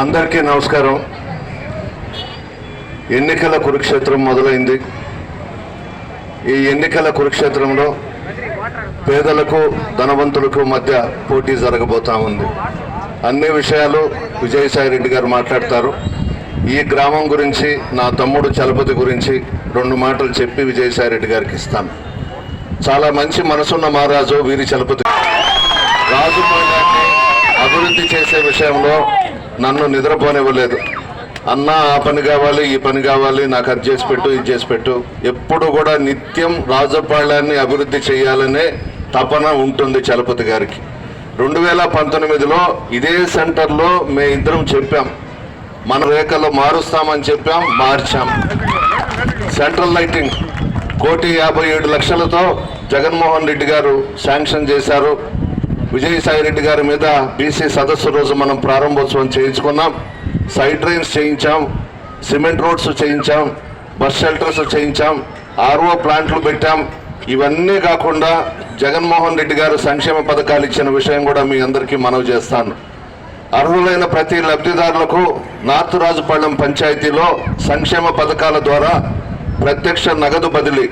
అందరికీ నమస్కారం. ఎన్నికల కురుక్షేత్రం మొదలైంది. ఈ ఎన్నికల కురుక్షేత్రంలో పేదలకు ధనవంతులకు మధ్య పోటీ జరగబోతా ఉంది. అన్ని విషయాలు విజయసాయి రెడ్డి గారు మాట్లాడతారు. ఈ గ్రామం గురించి నా తమ్ముడు చలపతి గురించి రెండు మాటలు చెప్పి విజయసాయి రెడ్డి గారికి ఇస్తాను. చాలా మంచి మనసున్న మహారాజు వీరి చలపతి. రాజు అభివృద్ధి చేసే విషయంలో నన్ను నిద్రపోనివ్వలేదు. అన్న ఆ పని కావాలి ఈ పని కావాలి నాకు అది చేసి పెట్టు ఇది చేసి పెట్టు. ఎప్పుడు కూడా నిత్యం రాజపాళ్యాన్ని అభివృద్ధి చేయాలనే తపన ఉంటుంది చలపతి గారికి. రెండు వేల పంతొమ్మిదిలో ఇదే సెంటర్లో మే ఇద్దరం చెప్పాం. మన రేఖలు మారుస్తామని చెప్పాం మార్చాం. సెంట్రల్ లైటింగ్ కోటి యాభై ఏడు లక్షలతో జగన్మోహన్ రెడ్డి గారు శాంక్షన్ చేశారు. విజయసాయి రెడ్డి గారి మీద బీసీ సదస్సు రోజు మనం ప్రారంభోత్సవం చేయించుకున్నాం. సైడ్ డ్రైన్స్ చేయించాం. సిమెంట్ రోడ్స్ చేయించాం. బస్ షెల్టర్స్ చేయించాం. ఆర్ఓ ప్లాంట్లు పెట్టాం. ఇవన్నీ కాకుండా జగన్మోహన్ రెడ్డి గారు సంక్షేమ పథకాలు ఇచ్చిన విషయం కూడా మీ అందరికీ మనవి చేస్తాను. అర్హులైన ప్రతి లబ్ధిదారులకు నార్త్ రాజుపాళెం పంచాయతీలో సంక్షేమ పథకాల ద్వారా ప్రత్యక్ష నగదు బదిలీ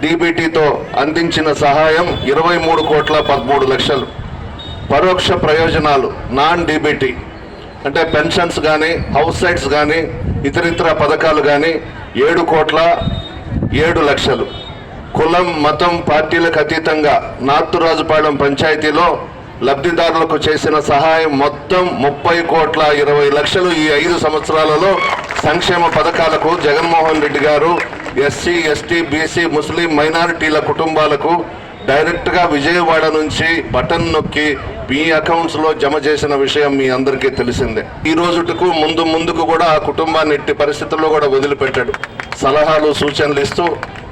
డీబీటీతో అందించిన సహాయం ఇరవై మూడు కోట్ల పదమూడు లక్షలు. పరోక్ష ప్రయోజనాలు నాన్ డీబీటీ అంటే పెన్షన్స్ కానీ హౌస్ సైట్స్ కానీ ఇతరితర పథకాలు కానీ ఏడు కోట్ల ఏడు లక్షలు. కులం మతం పార్టీలకు అతీతంగా నార్త్ పంచాయతీలో లబ్ధిదారులకు చేసిన సహాయం మొత్తం ముప్పై కోట్ల ఇరవై లక్షలు ఈ ఐదు సంవత్సరాలలో సంక్షేమ పథకాలకు జగన్మోహన్ రెడ్డి గారు ఎస్సీ ఎస్టీ బీసీ ముస్లిం మైనారిటీల కుటుంబాలకు డైరెక్ట్గా విజయవాడ నుంచి బటన్ నొక్కి మీ అకౌంట్స్లో జమ చేసిన విషయం మీ అందరికీ తెలిసిందే. ఈ రోజుకు ముందు ముందుకు కూడా ఆ కుటుంబాన్ని ఎట్టి పరిస్థితుల్లో కూడా వదిలిపెట్టాడు. సలహాలు సూచనలు ఇస్తూ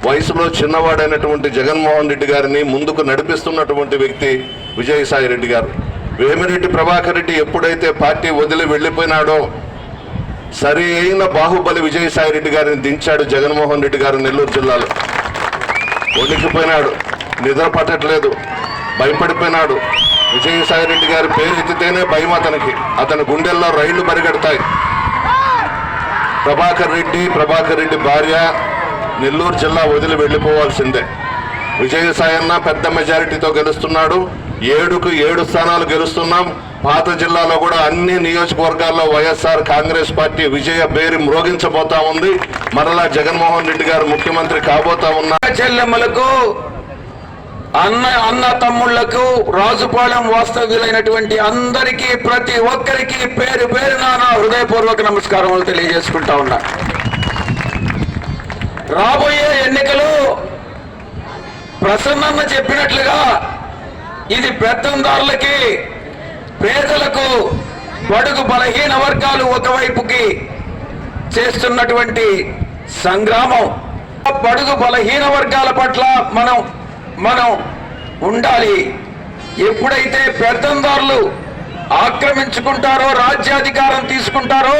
వయసులో చిన్నవాడైనటువంటి జగన్మోహన్ రెడ్డి గారిని ముందుకు నడిపిస్తున్నటువంటి వ్యక్తి విజయసాయి రెడ్డి గారు. వేమిరెడ్డి ప్రభాకర్ రెడ్డి ఎప్పుడైతే పార్టీ వదిలి వెళ్ళిపోయినాడో సరి అయిన బాహుబలి విజయసాయి రెడ్డి గారిని దించాడు జగన్మోహన్ రెడ్డి గారు నెల్లూరు జిల్లాలో. వణికిపోయినాడు నిద్ర పట్టట్లేదు భయపడిపోయినాడు. విజయసాయి రెడ్డి గారి పేరు ఎత్తితేనే భయం అతనికి. అతని గుండెల్లో రైళ్ళు పరిగెడతాయి. ప్రభాకర్ రెడ్డి ప్రభాకర్ రెడ్డి భార్య నెల్లూరు జిల్లా వదిలి వెళ్ళిపోవాల్సిందే. విజయసాయి అన్న పెద్ద మెజారిటీతో గెలుస్తున్నాడు. ఏడుకు ఏడు స్థానాలు గెలుస్తున్నాం. పాత జిల్లాలో కూడా అన్ని నియోజకవర్గాల్లో వైఎస్ఆర్ కాంగ్రెస్ పార్టీ విజయ బేరి మ్రోగించబోతా ఉంది. మరలా జగన్మోహన్ రెడ్డి గారు ముఖ్యమంత్రి కాబోతా ఉన్నారు. చెల్లెమ్మలకు అన్న అన్న తమ్ముళ్ళకు రాజుపాలెం వాస్తవ్యులైనటువంటి అందరికీ ప్రతి ఒక్కరికి పేరు పేరు నా హృదయపూర్వక నమస్కారములు తెలియజేసుకుంటా ఉన్నా. రాబోయే ఎన్నికలు ప్రసన్నన్న చెప్పినట్లుగా ఇది పెత్తందారులకి పేదలకు బడుగు బలహీన వర్గాలు ఒకవైపుకి చేస్తున్నటువంటి సంగ్రామం. బడుగు బలహీన వర్గాల పట్ల మనం మనం ఉండాలి. ఎప్పుడైతే పెత్తందారులు ఆక్రమించుకుంటారో రాజ్యాధికారం తీసుకుంటారో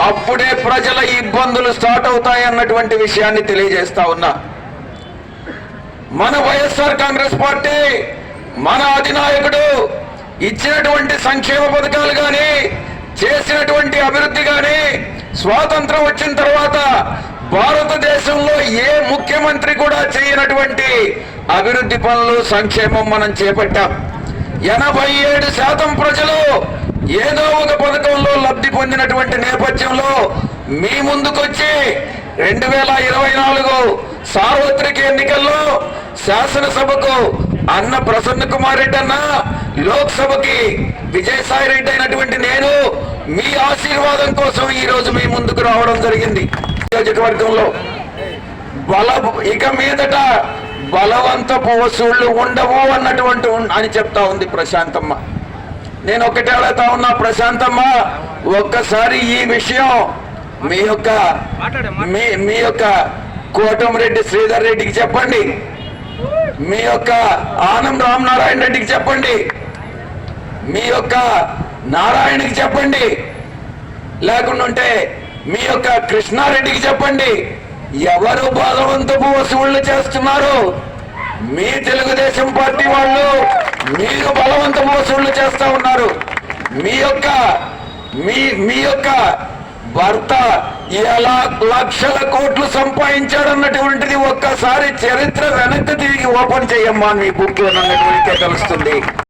అప్పుడే ప్రజల ఇబ్బందులు స్టార్ట్ అవుతాయి అన్నటువంటి విషయాన్ని తెలియజేస్తా ఉన్నా. మన వైఎస్ఆర్ కాంగ్రెస్ పార్టీ మన అధినాయకుడు ఇచ్చినటువంటి సంక్షేమ పథకాలు కానీ చేసినటువంటి అభివృద్ధి కానీ స్వాతంత్రం వచ్చిన తర్వాత భారతదేశంలో ఏ ముఖ్యమంత్రి కూడా చేయనటువంటి అభివృద్ధి పనులు సంక్షేమం మనం చేపట్టాం. ఎనభై ఏడు శాతం ప్రజలు ఏదో ఒక పథకంలో లబ్ధి పొందినటువంటి నేపథ్యంలో మీ ముందుకొచ్చి రెండు వేల ఇరవై నాలుగు సార్వత్రిక ఎన్నికల్లో శాసనసభకు అన్న ప్రసన్న కుమార్ రెడ్డి అన్న లోక్సభకి విజయసాయి రెడ్డి అయినటువంటి నేను మీ ఆశీర్వాదం కోసం ఈ రోజు మీ ముందుకు రావడం జరిగింది. నియోజకవర్గంలో బల ఇక మీదట బలవంతపు వసూళ్ళు ఉండవు అన్నటువంటి అని చెప్తా ఉంది ప్రశాంతమ్మ. నేను ఒకటే అడుగుతా ఉన్నా ప్రశాంతమ్మ ఒక్కసారి ఈ విషయం మీ యొక్క మీ మీ యొక్క కోటమిరెడ్డి శ్రీధర్ రెడ్డికి చెప్పండి. మీ యొక్క ఆనం రామనారాయణ రెడ్డికి చెప్పండి. మీ యొక్క నారాయణకి చెప్పండి. లేకుండా ఉంటే మీ యొక్క కృష్ణారెడ్డికి చెప్పండి. ఎవరు బలవంతపు వసూళ్ళు చేస్తున్నారు? మీ తెలుగుదేశం పార్టీ వాళ్ళు మీరు బలవంతపు వసూళ్ళు చేస్తా ఉన్నారు. మీ యొక్క మీ మీ యొక్క భర్త ఎలా లక్షల కోట్లు సంపాదించాడన్నటువంటిది ఒక్కసారి చరిత్ర వెనక్కి తిరిగి ఓపెన్ చేయమ్మా మీ బుక్ అన్నటువంటిదే తెలుస్తుంది.